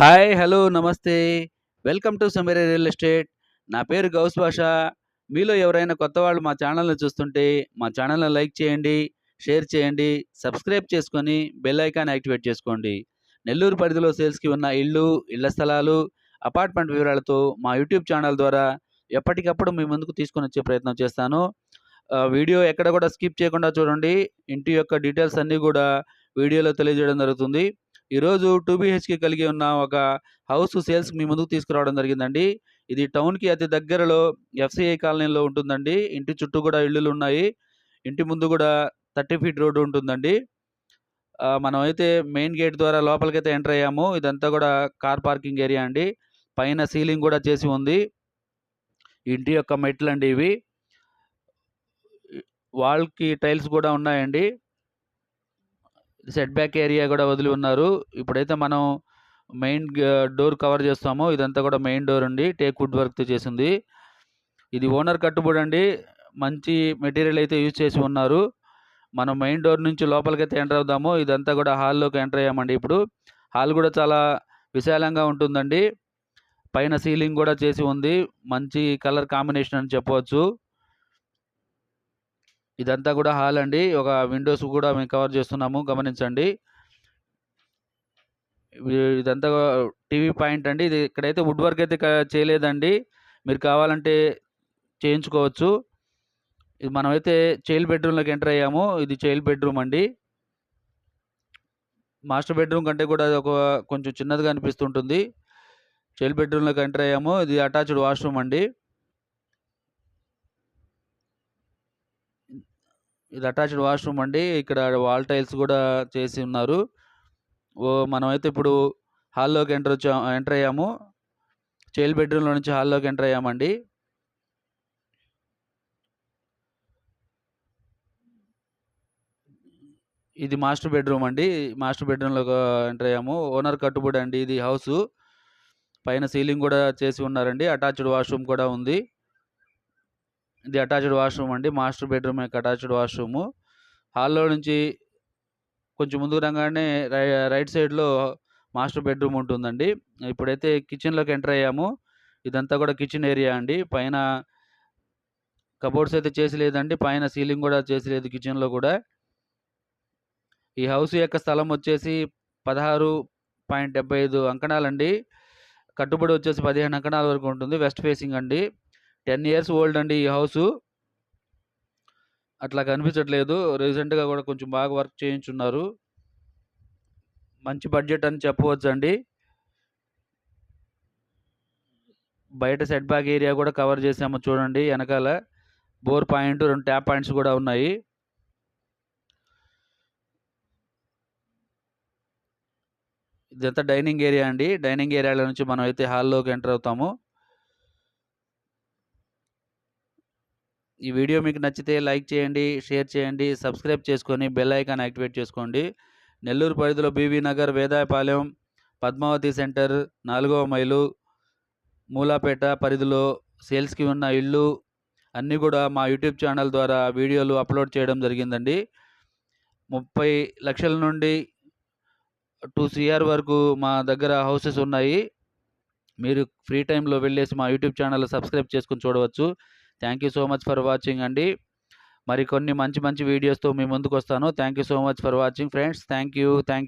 Hi hello నమస్తే. Welcome to Sameera real estate. నా పేరు గౌస్ భాష. మీలో ఎవరైనా కొత్త వాళ్ళు మా ఛానల్ని చూస్తుంటే మా ఛానల్ని లైక్ చేయండి షేర్ చేయండి సబ్స్క్రైబ్ చేసుకొని బెల్ ఐకాన్ యాక్టివేట్ చేసుకోండి. నెల్లూరు పరిధిలో సేల్స్కి ఉన్న ఇళ్ళు ఇళ్ళ స్థలాలు అపార్ట్మెంట్ వివరాలతో మా యూట్యూబ్ ఛానల్ ద్వారా ఎప్పటికప్పుడు మీ ముందుకు తీసుకొని వచ్చే ప్రయత్నం చేస్తాను. వీడియో ఎక్కడ కూడా స్కిప్ చేయకుండా చూడండి. ఇంటి యొక్క డీటెయిల్స్ అన్నీ కూడా వీడియోలో తెలియజేయడం జరుగుతుంది. ఈరోజు టూ బీహెచ్కే కలిగి ఉన్న ఒక హౌస్ సేల్స్ మీ ముందుకు తీసుకురావడం జరిగిందండి. ఇది టౌన్కి అతి దగ్గరలో ఎఫ్సిఐ కాలనీలో ఉంటుందండి. ఇంటి చుట్టూ కూడా ఇళ్ళు ఉన్నాయి. ఇంటి ముందు కూడా థర్టీ ఫీట్ రోడ్డు ఉంటుందండి. మనం అయితే మెయిన్ గేట్ ద్వారా లోపలికైతే ఎంటర్ అయ్యాము. ఇదంతా కూడా కార్ పార్కింగ్ ఏరియా అండి. పైన సీలింగ్ కూడా చేసి ఉంది. ఇంటి యొక్క మెట్లు అండి ఇవి వాల్కి టైల్స్ కూడా ఉన్నాయండి. సెట్ బ్యాక్ ఏరియా కూడా వదిలి ఉన్నారు. ఇప్పుడైతే మనం మెయిన్ డోర్ కవర్ చేస్తామో. ఇదంతా కూడా మెయిన్ డోర్ అండి. టేక్ వుడ్ వర్క్తో చేసింది. ఇది ఓనర్ కట్టుబడి అండి. మంచి మెటీరియల్ అయితే యూజ్ చేసి ఉన్నారు. మనం మెయిన్ డోర్ నుంచి లోపలికైతే ఎంటర్ అవుదాము. ఇదంతా కూడా హాల్లోకి ఎంటర్ అయ్యామండి ఇప్పుడు. హాల్ కూడా చాలా విశాలంగా ఉంటుందండి. పైన సీలింగ్ కూడా చేసి ఉంది. మంచి కలర్ కాంబినేషన్ అని చెప్పవచ్చు. ఇదంతా కూడా హాల్ అండి. ఒక విండోస్ కూడా మేము కవర్ చేస్తున్నాము. గమనించండి. ఇదంతా టీవీ పాయింట్ అండి. ఇది ఇక్కడైతే వుడ్ వర్క్ అయితే చేయలేదండి. మీరు కావాలంటే చేయించుకోవచ్చు. ఇది మనమైతే చైల్డ్ బెడ్రూమ్లోకి ఎంటర్ అయ్యాము. ఇది చైల్డ్ బెడ్రూమ్ అండి. మాస్టర్ బెడ్రూమ్ కంటే కూడా ఒక కొంచెం చిన్నదిగా అనిపిస్తుంటుంది. చైల్డ్ బెడ్రూమ్లోకి ఎంటర్ అయ్యాము. ఇది అటాచ్డ్ వాష్రూమ్ అండి. ఇది అటాచ్డ్ వాష్రూమ్ అండి. ఇక్కడ వాల్ టైల్స్ కూడా చేసి ఉన్నారు. ఓ మనమైతే ఇప్పుడు హాల్లోకి ఎంటర్ వచ్చా ఎంటర్ అయ్యాము. చైల్డ్ బెడ్రూమ్లో నుంచి హాల్లోకి ఎంటర్ అయ్యామండి. ఇది మాస్టర్ బెడ్రూమ్ అండి. మాస్టర్ బెడ్రూమ్లో ఎంటర్ అయ్యాము. ఓనర్ కట్టుబడి అండి ఇది హౌస్. పైన సీలింగ్ కూడా చేసి ఉన్నారండి. అటాచ్డ్ వాష్రూమ్ కూడా ఉంది. ఇది అటాచ్డ్ వాష్రూమ్ అండి మాస్టర్ బెడ్రూమ్ యొక్క అటాచ్డ్ వాష్రూము. హాల్లో నుంచి కొంచెం ముందుకు రాగానే రై రైట్ సైడ్లో మాస్టర్ బెడ్రూమ్ ఉంటుందండి. ఇప్పుడైతే కిచెన్లోకి ఎంటర్ అయ్యాము. ఇదంతా కూడా కిచెన్ ఏరియా అండి. పైన కబోర్డ్స్ అయితే చేసి లేదండి. పైన సీలింగ్ కూడా చేసి లేదు కిచెన్లో కూడా. ఈ హౌస్ యొక్క స్థలం వచ్చేసి పదహారు పాయింట్ డెబ్బై ఐదు అంకణాలండి. కట్టుబడి వచ్చేసి పదిహేను అంకణాల వరకు ఉంటుంది. వెస్ట్ ఫేసింగ్ అండి. టెన్ ఇయర్స్ ఓల్డ్ అండి ఈ హౌస్. అట్లా కనిపించట్లేదు. రీసెంట్గా కూడా కొంచెం బాగా వర్క్ చేయించున్నారు. మంచి బడ్జెట్ అని చెప్పవచ్చు అండి బయట సెట్ బ్యాక్ ఏరియా కూడా కవర్ చేసాము చూడండి వెనకాల. బోర్ పాయింట్ రెండు ట్యాప్ పాయింట్స్ కూడా ఉన్నాయి. ఇదంతా డైనింగ్ ఏరియా అండి. డైనింగ్ ఏరియాలో నుంచి మనం అయితే హాల్లోకి ఎంటర్ అవుతాము. ఈ వీడియో మీకు నచ్చితే లైక్ చేయండి షేర్ చేయండి సబ్స్క్రైబ్ చేసుకొని బెల్ ఐకాన్ యాక్టివేట్ చేసుకోండి. నెల్లూరు పరిధిలో బీవీ నగర్ వేదాయపాలెం పద్మావతి సెంటర్ నాలుగవ మైలు మూలాపేట పరిధిలో సేల్స్కి ఉన్న ఇళ్ళు అన్నీ కూడా మా యూట్యూబ్ ఛానల్ ద్వారా వీడియోలు అప్లోడ్ చేయడం జరిగిందండి. ముప్పై లక్షల నుండి టూ సిఆర్ వరకు మా దగ్గర హౌసెస్ ఉన్నాయి. మీరు ఫ్రీ టైంలో వెళ్ళేసి మా యూట్యూబ్ ఛానల్ సబ్స్క్రైబ్ చేసుకుని చూడవచ్చు. Thank you so much for watching అండి. మరికొన్ని మంచి మంచి వీడియోస్తో మీ ముందుకు వస్తాను thank you so much for watching friends thank you thank you